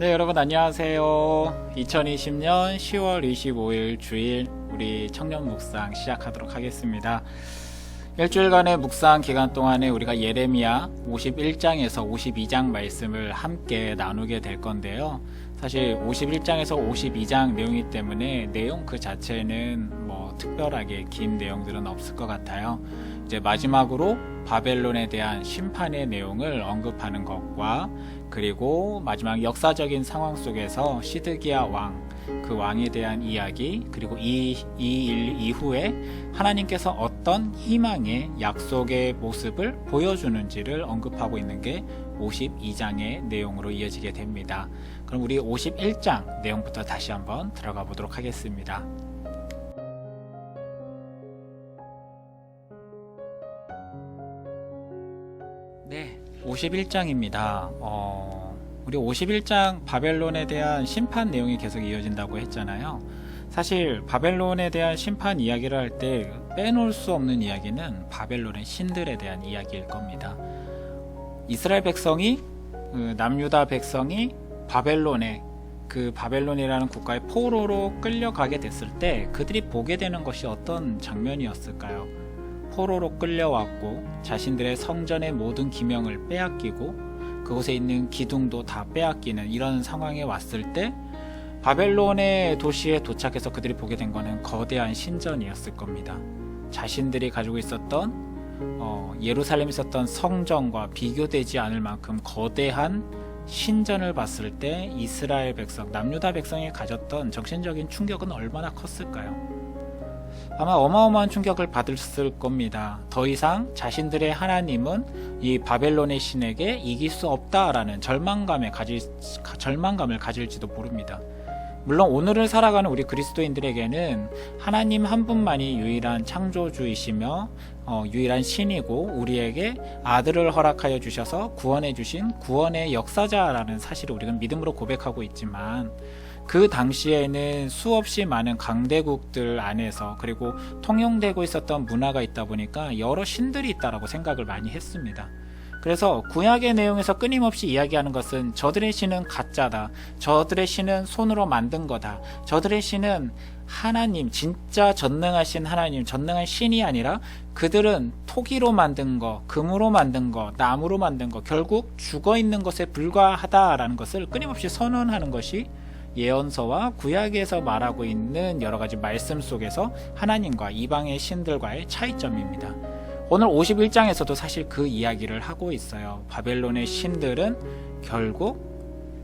네, 여러분 안녕하세요. 2020년 10월 25일 주일 우리 청년 묵상 시작하도록 하겠습니다. 일주일간의 묵상 기간 동안에 우리가 예레미야 51장에서 52장 말씀을 함께 나누게 될 건데요. 사실 51장에서 52장 내용이기 때문에 내용 그 자체는 뭐 특별하게 긴 내용들은 없을 것 같아요. 이제 마지막으로 바벨론에 대한 심판의 내용을 언급하는 것과 그리고 마지막 역사적인 상황 속에서 시드기야 왕, 그 왕에 대한 이야기, 그리고 이, 이 일 이후에 하나님께서 어떤 희망의 약속의 모습을 보여주는지를 언급하고 있는 게 52장의 내용으로 이어지게 됩니다. 그럼 우리 51장 내용부터 다시 한번 들어가 보도록 하겠습니다. 네, 51장입니다. 어, 우리 51장 바벨론에 대한 심판 내용이 계속 이어진다고 했잖아요. 사실 바벨론에 대한 심판 이야기를 할 때 빼놓을 수 없는 이야기는 바벨론의 신들에 대한 이야기일 겁니다. 이스라엘 백성이 그 남유다 백성이 바벨론에 그 바벨론이라는 국가의 포로로 끌려가게 됐을 때 그들이 보게 되는 것이 어떤 장면이었을까요? 포로로 끌려왔고 자신들의 성전의 모든 기명을 빼앗기고 그곳에 있는 기둥도 다 빼앗기는 이런 상황에 왔을 때 바벨론의 도시에 도착해서 그들이 보게 된 것은 거대한 신전이었을 겁니다. 자신들이 가지고 있었던 어, 예루살렘에 있었던 성전과 비교되지 않을 만큼 거대한 신전을 봤을 때 이스라엘 백성, 남유다 백성이 가졌던 정신적인 충격은 얼마나 컸을까요? 아마 어마어마한 충격을 받았을 겁니다. 더 이상 자신들의 하나님은 이 바벨론의 신에게 이길 수 없다라는 절망감에 가질, 절망감을 가질지도 모릅니다. 물론 오늘을 살아가는 우리 그리스도인들에게는 하나님 한 분만이 유일한 창조주이시며 어, 유일한 신이고 우리에게 아들을 허락하여 주셔서 구원해 주신 구원의 역사자라는 사실을 우리는 믿음으로 고백하고 있지만 그 당시에는 수없이 많은 강대국들 안에서 그리고 통용되고 있었던 문화가 있다 보니까 여러 신들이 있다라고 생각을 많이 했습니다. 그래서 구약의 내용에서 끊임없이 이야기하는 것은 저들의 신은 가짜다. 저들의 신은 손으로 만든 거다. 저들의 신은 하나님, 진짜 전능하신 하나님, 전능한 신이 아니라 그들은 토기로 만든 거, 금으로 만든 거, 나무로 만든 거, 결국 죽어 있는 것에 불과하다라는 것을 끊임없이 선언하는 것이 예언서와 구약에서 말하고 있는 여러 가지 말씀 속에서 하나님과 이방의 신들과의 차이점입니다. 오늘 51장에서도 사실 그 이야기를 하고 있어요. 바벨론의 신들은 결국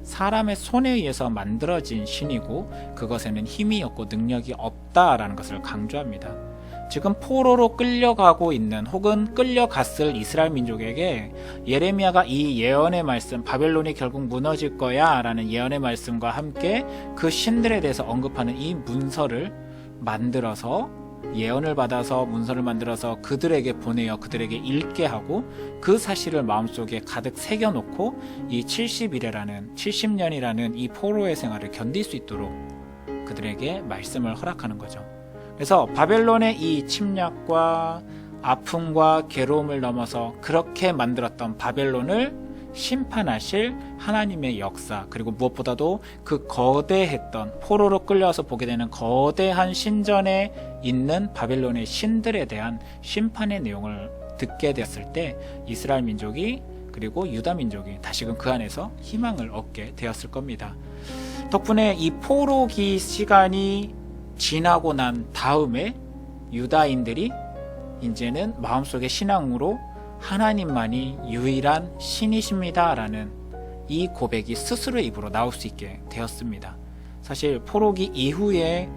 사람의 손에 의해서 만들어진 신이고 그것에는 힘이 없고 능력이 없다라는 것을 강조합니다. 지금 포로로 끌려가고 있는 혹은 끌려갔을 이스라엘 민족에게 예레미야가 이 예언의 말씀 바벨론이 결국 무너질 거야라는 예언의 말씀과 함께 그 신들에 대해서 언급하는 이 문서를 만들어서 예언을 받아서 문서를 만들어서 그들에게 보내어 그들에게 읽게 하고 그 사실을 마음속에 가득 새겨놓고 이 70일이라는 70년이라는 이 포로의 생활을 견딜 수 있도록 그들에게 말씀을 허락하는 거죠. 그래서 바벨론의 이 침략과 아픔과 괴로움을 넘어서 그렇게 만들었던 바벨론을 심판하실 하나님의 역사 그리고 무엇보다도 그 거대했던 포로로 끌려와서 보게 되는 거대한 신전에 있는 바벨론의 신들에 대한 심판의 내용을 듣게 되었을 때 이스라엘 민족이 그리고 유다 민족이 다시금 그 안에서 희망을 얻게 되었을 겁니다. 덕분에 이 포로기 시간이 지나고 난 다음에 유다인들이 이제는 마음속의 신앙으로 하나님만이 유일한 신이십니다라는 이 고백이 스스로의 입으로 나올 수 있게 되었습니다. 사실 포로기 이후에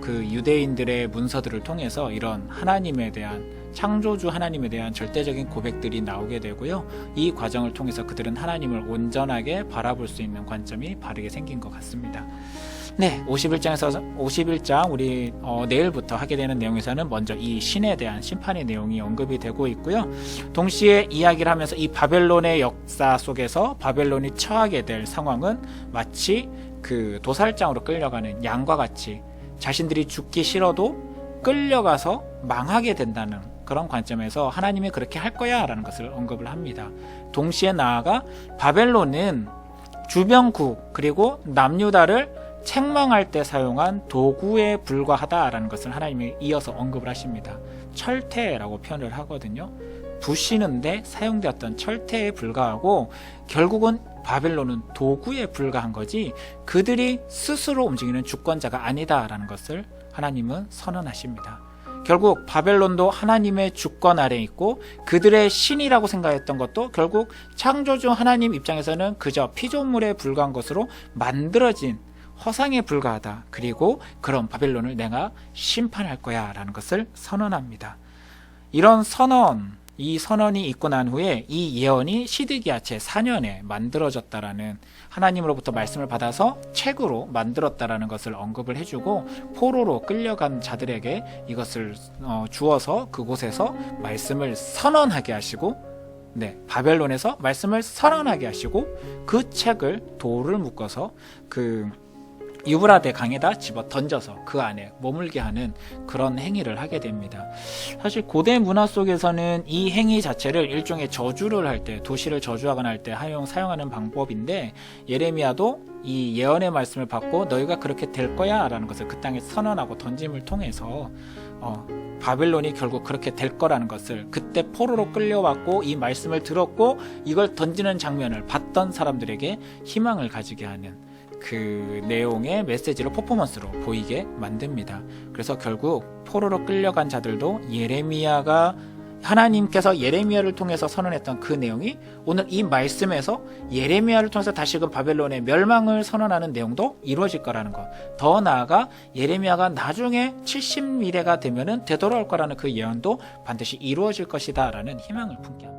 그 유대인들의 문서들을 통해서 이런 하나님에 대한 창조주 하나님에 대한 절대적인 고백들이 나오게 되고요. 이 과정을 통해서 그들은 하나님을 온전하게 바라볼 수 있는 관점이 바르게 생긴 것 같습니다. 네, 51장에서 51장 우리 어, 내일부터 하게 되는 내용에서는 먼저 이 신에 대한 심판의 내용이 언급이 되고 있고요. 동시에 이야기를 하면서 이 바벨론의 역사 속에서 바벨론이 처하게 될 상황은 마치 그 도살장으로 끌려가는 양과 같이 자신들이 죽기 싫어도 끌려가서 망하게 된다는 그런 관점에서 하나님이 그렇게 할 거야 라는 것을 언급을 합니다. 동시에 나아가 바벨론은 주변국 그리고 남유다를 책망할 때 사용한 도구에 불과하다라는 것을 하나님이 이어서 언급을 하십니다. 철퇴라고 표현을 하거든요. 부시는데 사용되었던 철퇴에 불과하고 결국은 바벨론은 도구에 불과한 거지 그들이 스스로 움직이는 주권자가 아니다라는 것을 하나님은 선언하십니다. 결국 바벨론도 하나님의 주권 아래 있고 그들의 신이라고 생각했던 것도 결국 창조주 하나님 입장에서는 그저 피조물에 불과한 것으로 만들어진 허상에 불과하다. 그리고 그런 바벨론을 내가 심판할 거야 라는 것을 선언합니다. 이런 선언, 이 선언이 있고 난 후에 이 예언이 시드기야 제 4년에 만들어졌다라는 하나님으로부터 말씀을 받아서 책으로 만들었다라는 것을 언급을 해주고 포로로 끌려간 자들에게 이것을 어, 주어서 그곳에서 말씀을 선언하게 하시고 네, 바벨론에서 말씀을 선언하게 하시고 그 책을 돌을 묶어서 그 유브라데 강에다 집어 던져서 그 안에 머물게 하는 그런 행위를 하게 됩니다. 사실 고대 문화 속에서는 이 행위 자체를 일종의 저주를 할 때, 도시를 저주하거나 할 때 사용, 사용하는 방법인데 예레미야도 이 예언의 말씀을 받고 너희가 그렇게 될 거야 라는 것을 그 땅에 선언하고 던짐을 통해서 어, 바벨론이 결국 그렇게 될 거라는 것을 그때 포로로 끌려왔고 이 말씀을 들었고 이걸 던지는 장면을 봤던 사람들에게 희망을 가지게 하는 그 내용의 메시지로 퍼포먼스로 보이게 만듭니다. 그래서 결국 포로로 끌려간 자들도 예레미야가 하나님께서 예레미야를 통해서 선언했던 그 내용이 오늘 이 말씀에서 예레미야를 통해서 다시금 바벨론의 멸망을 선언하는 내용도 이루어질 거라는 것. 더 나아가 예레미야가 나중에 70미래가 되면은 되돌아올 거라는 그 예언도 반드시 이루어질 것이다라는 희망을 품게 합니다.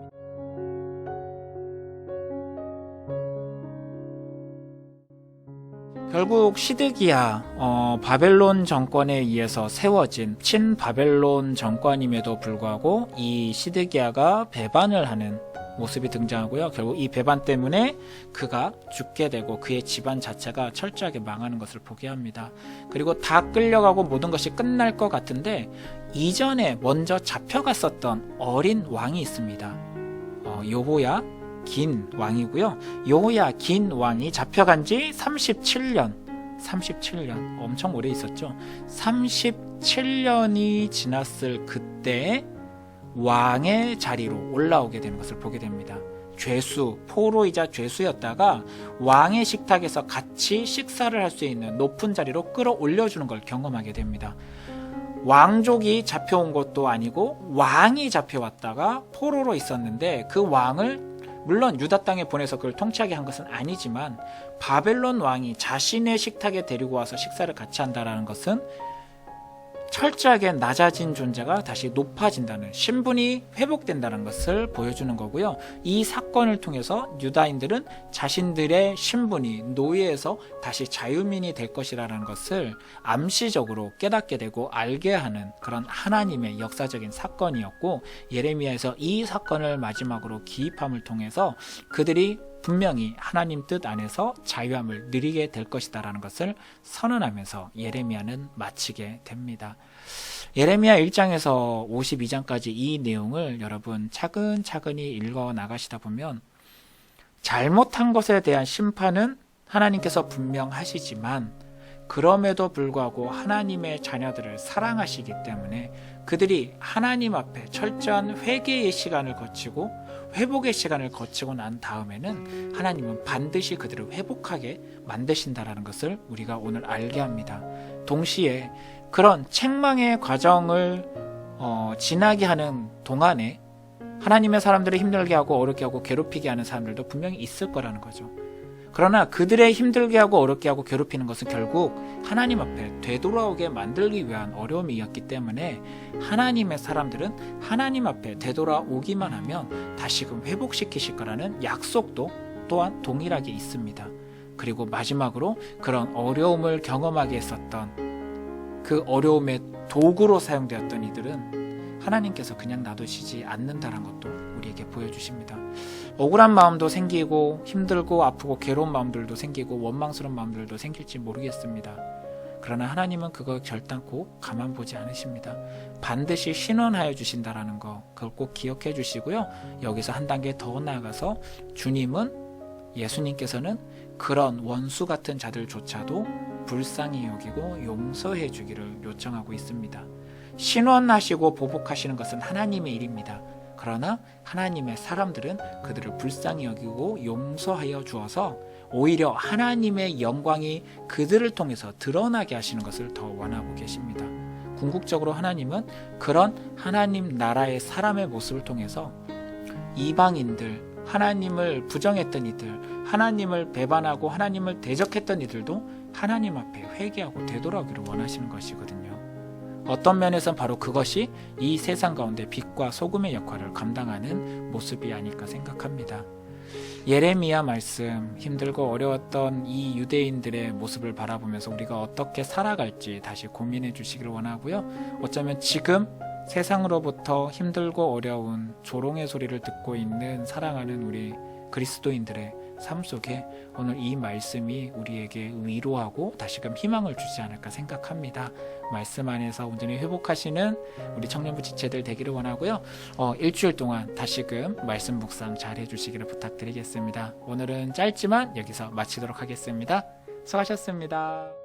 결국 시드기야 어, 바벨론 정권에 의해서 세워진 친바벨론 정권임에도 불구하고 이 시드기야가 배반을 하는 모습이 등장하고요. 결국 이 배반 때문에 그가 죽게 되고 그의 집안 자체가 철저하게 망하는 것을 보게 합니다. 그리고 다 끌려가고 모든 것이 끝날 것 같은데 이전에 먼저 잡혀갔었던 어린 왕이 있습니다. 어, 요호야 긴 왕이고요. 요호야 긴 왕이 잡혀간 지 37년. 37년. 엄청 오래 있었죠. 37년이 지났을 그때 왕의 자리로 올라오게 되는 것을 보게 됩니다. 죄수, 포로이자 죄수였다가 왕의 식탁에서 같이 식사를 할 수 있는 높은 자리로 끌어올려주는 걸 경험하게 됩니다. 왕족이 잡혀온 것도 아니고 왕이 잡혀왔다가 포로로 있었는데 그 왕을 물론 유다 땅에 보내서 그걸 통치하게 한 것은 아니지만 바벨론 왕이 자신의 식탁에 데리고 와서 식사를 같이 한다라는 것은 철저하게 낮아진 존재가 다시 높아진다는 신분이 회복된다는 것을 보여주는 거고요. 이 사건을 통해서 유다인들은 자신들의 신분이 노예에서 다시 자유민이 될 것이라는 것을 암시적으로 깨닫게 되고 알게 하는 그런 하나님의 역사적인 사건이었고 예레미야에서 이 사건을 마지막으로 기입함을 통해서 그들이 분명히 하나님 뜻 안에서 자유함을 누리게 될 것이다라는 것을 선언하면서 예레미야는 마치게 됩니다. 예레미야 1장에서 52장까지 이 내용을 여러분 차근차근히 읽어 나가시다 보면 잘못한 것에 대한 심판은 하나님께서 분명 하시지만 그럼에도 불구하고 하나님의 자녀들을 사랑하시기 때문에 그들이 하나님 앞에 철저한 회개의 시간을 거치고 회복의 시간을 거치고 난 다음에는 하나님은 반드시 그들을 회복하게 만드신다라는 것을 우리가 오늘 알게 합니다. 동시에 그런 책망의 과정을 어, 지나게 하는 동안에 하나님의 사람들을 힘들게 하고 어렵게 하고 괴롭히게 하는 사람들도 분명히 있을 거라는 거죠. 그러나 그들의 힘들게 하고 어렵게 하고 괴롭히는 것은 결국 하나님 앞에 되돌아오게 만들기 위한 어려움이었기 때문에 하나님의 사람들은 하나님 앞에 되돌아오기만 하면 다시금 회복시키실 거라는 약속도 또한 동일하게 있습니다. 그리고 마지막으로 그런 어려움을 경험하게 했었던 그 어려움의 도구로 사용되었던 이들은 하나님께서 그냥 놔두시지 않는다는 것도 우리에게 보여주십니다. 억울한 마음도 생기고 힘들고 아프고 괴로운 마음들도 생기고 원망스러운 마음들도 생길지 모르겠습니다. 그러나 하나님은 그걸 결단코 가만 보지 않으십니다. 반드시 신원하여 주신다라는 거 그걸 꼭 기억해 주시고요. 여기서 한 단계 더 나아가서 주님은 예수님께서는 그런 원수 같은 자들조차도 불쌍히 여기고 용서해 주기를 요청하고 있습니다. 신원하시고 보복하시는 것은 하나님의 일입니다. 그러나 하나님의 사람들은 그들을 불쌍히 여기고 용서하여 주어서 오히려 하나님의 영광이 그들을 통해서 드러나게 하시는 것을 더 원하고 계십니다. 궁극적으로 하나님은 그런 하나님 나라의 사람의 모습을 통해서 이방인들, 하나님을 부정했던 이들, 하나님을 배반하고 하나님을 대적했던 이들도 하나님 앞에 회개하고 되돌아오기를 원하시는 것이거든요. 어떤 면에선 바로 그것이 이 세상 가운데 빛과 소금의 역할을 감당하는 모습이 아닐까 생각합니다. 예레미야 말씀 힘들고 어려웠던 이 유대인들의 모습을 바라보면서 우리가 어떻게 살아갈지 다시 고민해 주시기를 원하고요. 어쩌면 지금 세상으로부터 힘들고 어려운 조롱의 소리를 듣고 있는 사랑하는 우리 그리스도인들의 삶 속에 오늘 이 말씀이 우리에게 위로하고 다시금 희망을 주지 않을까 생각합니다. 말씀 안에서 온전히 회복하시는 우리 청년부 지체들 되기를 원하고요. 어, 일주일 동안 다시금 말씀 묵상 잘 해주시기를 부탁드리겠습니다. 오늘은 짧지만 여기서 마치도록 하겠습니다. 수고하셨습니다.